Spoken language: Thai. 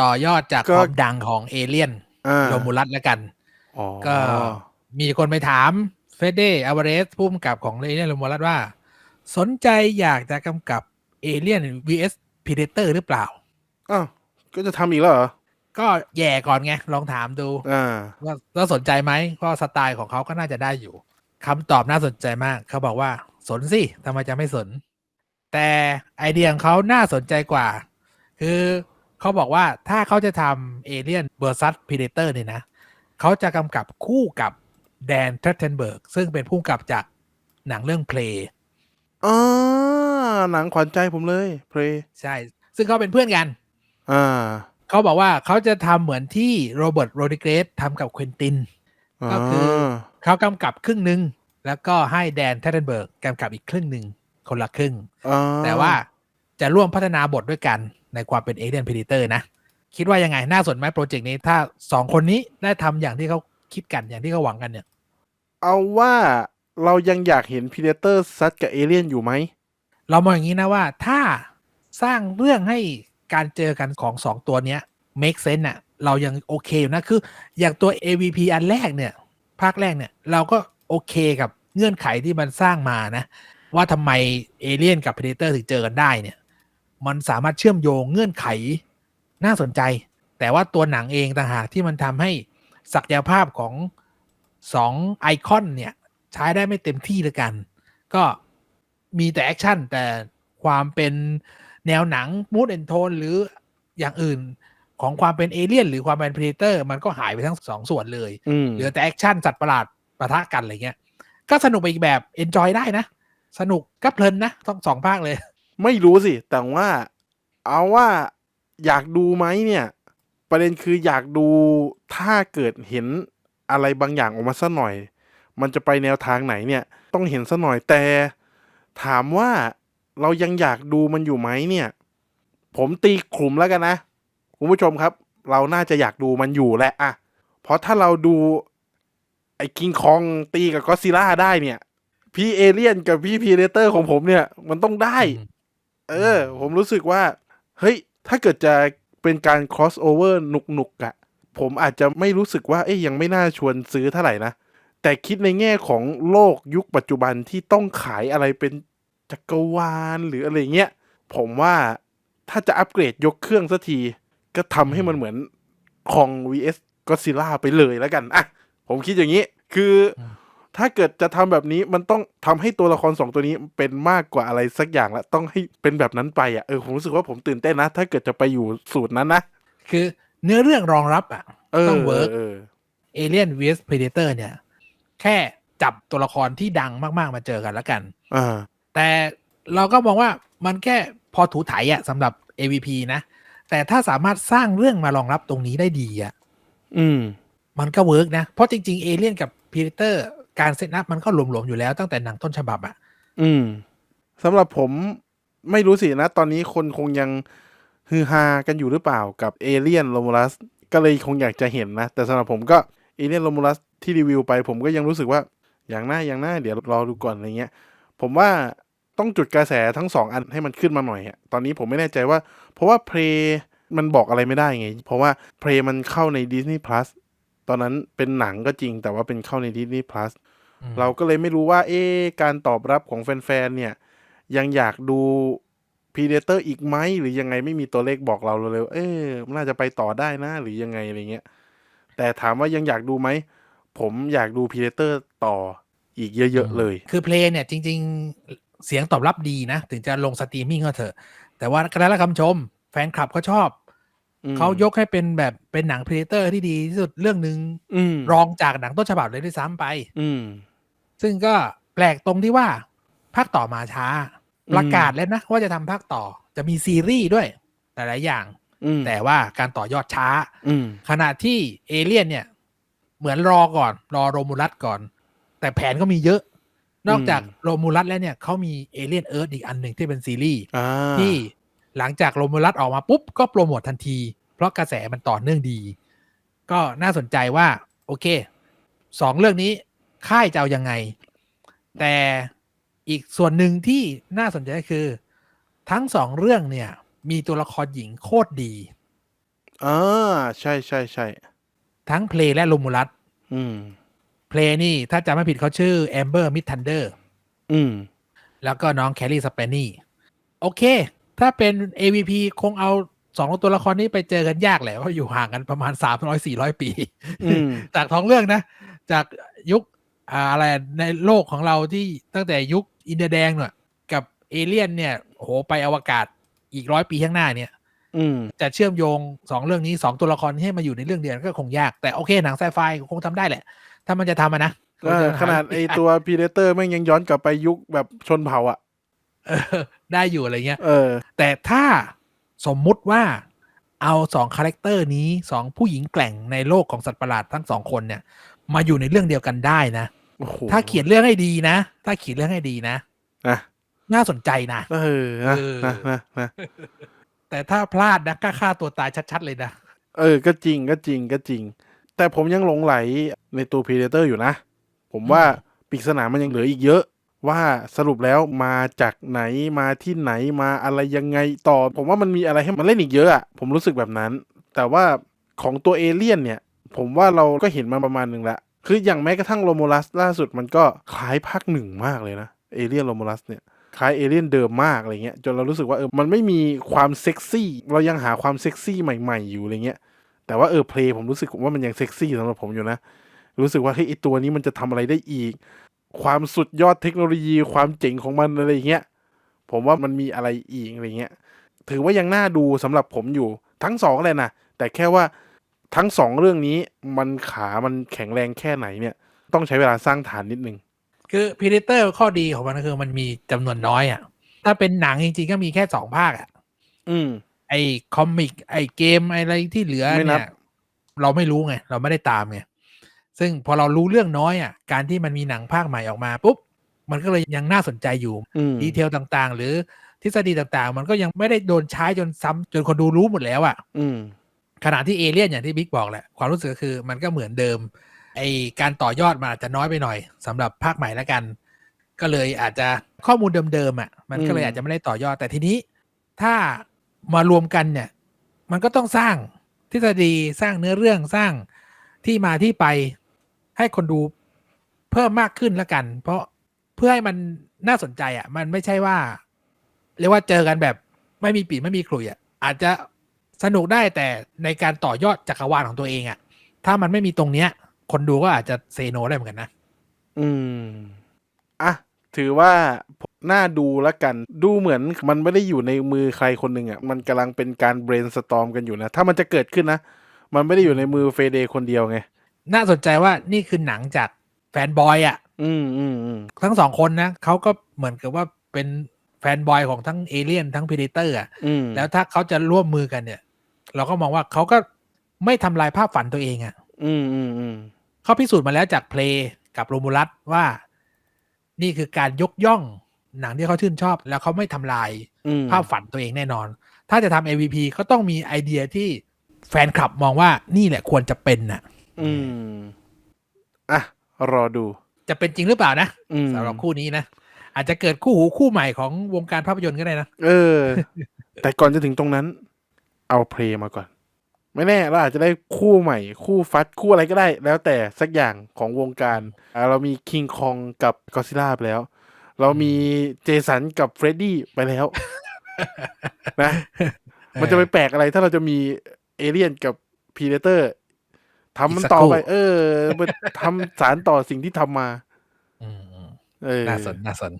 ต่อยอดจากก็ความดังของเอเลียนอ่าโรมูลัสแล้วกันอ๋อก็มีคนไปถามเฟเดอ a วาเรสผู้กำกับของเอเลียนโรมูลัสว่า สนใจอยากจะกำกับเอเลียน vs Predator หรือเปล่าอ้าวก็จะทำอีกแล้วเหรอ ก็แย่ก่อนไง ลองถามดูอ่าว่าว่าสนใจไหมก็สไตล์ของเขาก็น่าจะได้อยู่คำตอบน่าสนใจมาก เขาบอกว่า สนสิทำไมจะไม่สน แต่ไอเดียของเขาน่าสนใจกว่า คือ เขาบอกว่าถ้าเขาจะทำเอเลียนเบอร์ซัสพีเดเตอร์เนี่ยนะเขาจะกำกับคู่กับแดนเทรเทนเบิร์กซึ่งเป็นผู้กำกับจากหนังเรื่องเพลย์อ่าหนังขวัญใจผมเลยเพลใช่ ซึ่งเขาเป็นเพื่อนกัน อ่าเขาบอกว่าเขาจะทำเหมือนที่โรเบิร์ตโรดิเกรสทำกับเควินติน ก็คือเขากำกับครึ่งหนึ่งแล้วก็ให้แดนเทเทนเบิร์กกำกับอีกครึ่งหนึ่งคนละครึ่งอ่าแต่ว่าจะร่วมพัฒนาบทด้วยกัน ในความเป็นเอเ e ียนพีเตอร์นะ คิดว่ายังไง น่าสนไหมโปรเจกต์นี้ถ้าสองคนนี้ได้ทำอย่างที่เขาคิดกันอย่างที่เขาหวังกันเนี่ย เอาว่าเรายังอยากเห็นพีเดเตอร์ซัดกับเอเลี่ยนอยู่ไหม เรามองอย่างนี้นะว่าถ้าสร้างเรื่องให้การเจอกันของสองตัวเนี้ย make sense น่ะ เรายังโอเคอยู่นะ คือ อย่างตัว AVP อันแรกเนี่ย ภาคแรกเนี่ย เราก็โอเคกับเงื่อนไขที่มันสร้างมานะ ว่าทำไมเอเลี่ยนกับ Predator ถึงเจอกันได้เนี่ย มันสามารถเชื่อมโยงเงื่อนไขน่าสนใจ แต่ว่าตัวหนังเองต่างหากที่มันทำให้ศักยภาพของสองไอคอนเนี่ยใช้ได้ไม่เต็มที่เลยกัน ก็มีแต่แอคชั่นแต่ความเป็นแนวหนังมูดแอนโทนหรืออย่างอื่นของความเป็นเอเลี่ยนหรือความเป็นพ r เ d เตอร์มันก็หายไปทั้งสองส่วนเลยอืมเหลือแต่แอคชั่นสัตว์ประหลาดปะทะกันอะไรเงี้ย ก็สนุกไปอีกแบบเอนจอยได้นะ สนุกก็เพลินนะต้องสองภาคเลย ไม่รู้สิ แต่ว่าเอาว่าอยากดูไหมเนี่ย ประเด็นคืออยากดูถ้าเกิดเห็นอะไรบางอย่างออกมาสัหน่อย มันจะไปแนวทางไหนเนี่ย ต้องเห็นสัหน่อยแต่ ถามว่าเรายังอยากดูมันอยู่ไหมเนี่ย ผมตีกลุ่มแล้วกันนะคุณผู้ชมครับ เราน่าจะอยากดูมันอยู่แหละอะเพราะถ้าเราดูไอ้คิงคองตีกับก็ซิลล่าได้เนี่ย พี่เอเลียนกับพี่พีเดเตอร์ของผมเนี่ย มันต้องได้ เออ ผมรู้สึกว่า เฮ้ย ถ้าเกิดจะเป็นการ cross over หนุกหนุกอะผมอาจจะไม่รู้สึกว่า เอ้ยยังไม่น่าชวนซื้อเท่าไหร่นะ แต่คิดในแง่ของโลกยุคปัจจุบันที่ต้องขายอะไรเป็นจักรวาลหรืออะไรเงี้ย ผมว่าถ้าจะอัปเกรดยกเครื่องสักที ก็ทำให้มันเหมือนคอง vs Godzilla ไปเลยแล้วกัน อะ ผมคิดอย่างนี้ คือ ถ้าเกิดจะทำแบบนี้มันต้องทำให้ตัวละครสองตัวนี้เป็นมากกว่าอะไรสักอย่างละต้องให้เป็นแบบนั้นไปอะเออผมรู้สึกว่าผมตื่นเต้นนะ ถ้าเกิดจะไปอยู่สูตรนั้นนะคือเนื้อเรื่องรองรับอะเออต้องเวิร์กเออเอเลียน vs Predator เนี่ย แค่จับตัวละครที่ดังมากๆมาเจอกันแล้วกันอ่าแต่เราก็มองว่ามันแค่พอถูถ่ายอะสำหรับ AVP นะ แต่ถ้าสามารถสร้างเรื่องมารองรับตรงนี้ได้ดีอะอืม มันก็เวิร์กนะ เพราะจริง ๆ เอเลียนกับพีเตอร์ การเซตอัพมันก็หลวมๆอยู่แล้วตั้งแต่หนังต้นฉบับอะอืมสำหรับผมไม่รู้สินะ ตอนนี้คนคงยังฮือฮากันอยู่หรือเปล่ากับเอเลียนโรมูลัสก็เลยคงอยากจะเห็นนะ แต่สำหรับผมก็เอเลียนโรมูลัสที่รีวิวไป ผมก็ยังรู้สึกว่าอย่างหน้าอย่างหน้าเดี๋ยวรอดูก่อนอะไรเงี้ย ผมว่าต้องจุดกระแสทั้งสองอันให้มันขึ้นมาหน่อยอะตอนนี้ผมไม่แน่ใจว่า เพราะว่าเพลมันบอกอะไรไม่ได้ไง เพราะว่าเพลมันเข้าใน Disney Plus ตอนนั้นเป็นหนังก็จริงแต่ว่าเป็นเข้าใน Disney Plus อืมเราก็เลยไม่รู้ว่า เอ๊ะการตอบรับของแฟนๆเนี่ย ยังอยากดู Predator อีกไหมหรือยังไงไม่มีตัวเลขบอกเราเลยๆเอ๊ะมันน่าจะไปต่อได้นะ หรือยังไงอะไรเงี้ยแต่ถามว่ายังอยากดูไหม ผมอยากดู Predator ต่ออีกเยอะ ๆ เลย คือเพลงเนี่ยจริง ๆ เสียงตอบรับดีนะ ถึงจะลงสตรีมมิ่งก็เถอะ แต่ว่าคณะละคำชม แฟนคลับเขาชอบอืม เขายกให้เป็นแบบเป็นหนังพ r เตอร์ที่ดีที่สุดเรื่องหนึ่งอืมรองจากหนังต้นฉบับเลยด้วยซ้ำไปอืมซึ่งก็แปลกตรงที่ว่าภาคต่อมาช้าอืมประกาศแล้วนะ ว่าจะทำภาคต่อจะมีซีรีส์ด้วย หลายๆอย่างอืมแต่ว่าการต่อยอดช้าอืมขณะที่เอเลียนเนี่ย เหมือนรอก่อน รอโรมูลัสก่อน แต่แผนก็มีเยอะ นอกจากโรมูลัสแล้วเนี่ยเขามีเอเลียนเอิร์ธอีกอันหนึ่งที่เป็นซีรีส์อ่าที่ หลังจากโรมูลัสออกมาปุ๊บก็โปรโมททันที เพราะกระแสมันต่อเนื่องดี ก็น่าสนใจว่า โอเคสองเรื่องนี้ค่ายจะเอายังไง แต่อีกส่วนหนึ่งที่น่าสนใจก็คือ ทั้งสองเรื่องเนี่ย มีตัวละครหญิงโคตรดีอ่าใช่ใช่ใช่ทั้งเพลและโรมูลัสอืมเพลนี่ถ้าจำไม่ผิดเขาชื่อแอมเบอร์มิดทันเดอร์อืมแล้วก็น้องแคลรี่สเปนนี่ โอเค ถ้าเป็น AVP คงเอาสองตัวละครนี้ไปเจอกันยากแหละเพราะอยู่ห่างกันประมาณ300 400ปีอืมจากท้องเรื่องนะ จากยุคอ่าอะไรในโลกของเราที่ตั้งแต่ยุคอินเดียแดงเนี่ยกับเอเลี่ยนเนี่ยโหไปอวกาศอีกร้อยปีข้างหน้าเนี่ยอืมจะเชื่อมโยงสองเรื่องนี้สองตัวละครให้มาอยู่ในเรื่องเดียวกันก็คงยากแต่โอเคหนังไซไฟคงทำได้แหละ ถ้ามันจะทำอะนะเออขนาดไอตัวพีเดเตอร์แม่งยังย้อนกลับไปยุคแบบชนเผ่าอะเออ ได้อยู่อะไรเงี้ยเออแต่ถ้าสมมุติว่าเอาสองคาแรคเตอร์นี้สองผู้หญิงแกร่งในโลกของสัตว์ประหลาดทั้งสองคนเนี่ย มาอยู่ในเรื่องเดียวกันได้นะโอ้โหถ้าเขียนเรื่องให้ดีนะ ถ้าเขียนเรื่องให้ดีนะนะน่าสนใจนะเออนะเออนะนะนะแต่ถ้าพลาดนะก็ฆ่าตัวตายชัด ๆ เลยนะเออ ก็จริงก็จริงก็จริง แต่ผมยังหลงไหลในตัวพีเดเตอร์อยู่นะ ผมว่าปริศนามันยังเหลืออีกเยอะ ว่าสรุปแล้วมาจากไหนมาที่ไหนมาอะไรยังไงต่อ ผมว่ามันมีอะไรให้มันเล่นอีกเยอะอะผมรู้สึกแบบนั้น แต่ว่าของตัวเอเลี่ยนเนี่ย ผมว่าเราก็เห็นมาประมาณหนึ่งละคืออย่างแม้กระทั่งโรโมลัสล่าสุดมันก็คล้ายภาคหนึ่งมากเลยนะเอเลี่ยนโรโมลัสเนี่ยคล้ายเอเลี่ยนเดิมมากอะไรเงี้ยจนเรารู้สึกว่าเออมันไม่มีความเซ็กซี่ เรายังหาความเซ็กซี่ใหม่ ๆ อยู่อะไรเงี้ยแต่ว่าเออเพลงผมรู้สึกว่ามันยังเซ็กซี่สำหรับผมอยู่นะ รู้สึกว่าเฮ้ยไอตัวนี้มันจะทำอะไรได้อีก ความสุดยอดเทคโนโลยีความเจ๋งของมันอะไรอย่างเงี้ยผมว่ามันมีอะไรอีกอะไรเงี้ย ถือว่ายังน่าดูสำหรับผมอยู่ทั้งสองเลยนะ แต่แค่ว่าทั้งสองเรื่องนี้มันขามันแข็งแรงแค่ไหนเนี่ย ต้องใช้เวลาสร้างฐานนิดนึง คือพีเดเตอร์ข้อดีของมันก็คือมันมีจำนวนน้อยอะ ถ้าเป็นหนังจริงๆก็มีแค่สองภาคอะ อืม ไอ้คอมิก ไอ้เกมอะไรที่เหลือไม่นับเนี่ย เราไม่รู้ไง เราไม่ได้ตามไง ซึ่งพอเรารู้เรื่องน้อยอะการที่มันมีหนังภาคใหม่ออกมาปุ๊บมันก็เลยยังน่าสนใจอยู่อืมดีเทลต่างๆ หรือทฤษฎีต่างๆ มันก็ยังไม่ได้โดนใช้จนซ้ำจนคนดูรู้หมดแล้วอะอืมขณะที่เอเลี่ยนอย่างที่บิ๊กบอกแหละความรู้สึกก็คือมันก็เหมือนเดิมไอการต่อยอดมันอาจจะน้อยไปหน่อยสำหรับภาคใหม่แล้วกัน ก็เลยอาจจะข้อมูลเดิมๆอะ มันก็เลยอืมอาจจะไม่ได้ต่อยอดแต่ทีนี้ ถ้ามารวมกันเนี่ย มันก็ต้องสร้างทฤษฎีสร้างเนื้อเรื่องสร้างที่มาที่ไป ให้คนดูเพิ่มมากขึ้นล้วกัน เพราะเพื่อให้มันน่าสนใจอะ มันไม่ใช่ว่า เรียกว่าเจอกันแบบไม่มีปีไม่มีขลุ่ยอะ อาจจะสนุกได้แต่ในการต่อยอดจักรวาลของตัวเองอะ ถ้ามันไม่มีตรงเนี้ย คนดูก็อาจจะเซโนได้เหมือนกันนะ อืม อะ ถือว่าน่าดูแล้วกัน ดูเหมือนมันไม่ได้อยู่ในมือใครคนหนึ่งอะ มันกำลังเป็นการ brainstorm กันอยู่นะ ถ้ามันจะเกิดขึ้นนะ มันไม่ได้อยู่ในมือเฟเดคนเดียวไง น่าสนใจว่านี่คือหนังจากแฟนบอยอะ อืมอืมอืมทั้งสองคนนะเขาก็เหมือนกับว่าเป็นแฟนบอยของทั้งเอเลียนทั้งพีเดเตอร์อะอืมแล้วถ้าเขาจะร่วมมือกันเนี่ย เราก็มองว่าเขาก็ไม่ทำลายภาพฝันตัวเองอะอืมอืมอืมเขาพิสูจน์มาแล้วจากเพลงกับโรมูลัสว่า นี่คือการยกย่องหนังที่เขาชื่นชอบ แล้วเขาไม่ทำลายอืมภาพฝันตัวเองแน่นอน ถ้าจะทำ MVP ก็ต้องมีไอเดียที่แฟนคลับมองว่านี่แหละควรจะเป็นน่ะ อืมอะรอดู จะเป็นจริงหรือเปล่านะอืมสำหรับคู่นี้นะอาจจะเกิดคู่หูคู่ใหม่ของวงการภาพยนตร์ก็ได้นะเออ แต่ก่อนจะถึงตรงนั้น เอาเพลงมาก่อน ไม่แน่เราอาจจะได้คู่ใหม่ คู่ฟัดคู่อะไรก็ได้ แล้วแต่สักอย่างของวงการอ่าเรามีคิงคองกับกอซิล่าไปแล้ว เรามีเจสันกับเฟรดดี้ไปแล้ว นะ มันจะไปแปลกอะไรถ้าเราจะมีเอเลี่ยนกับพีเดเตอร์ ทำมันอีกสักต่อครู่ไป เออมันทำสารต่อสิ่งที่ทำมา อืมอืมเออน่าสนน่าสน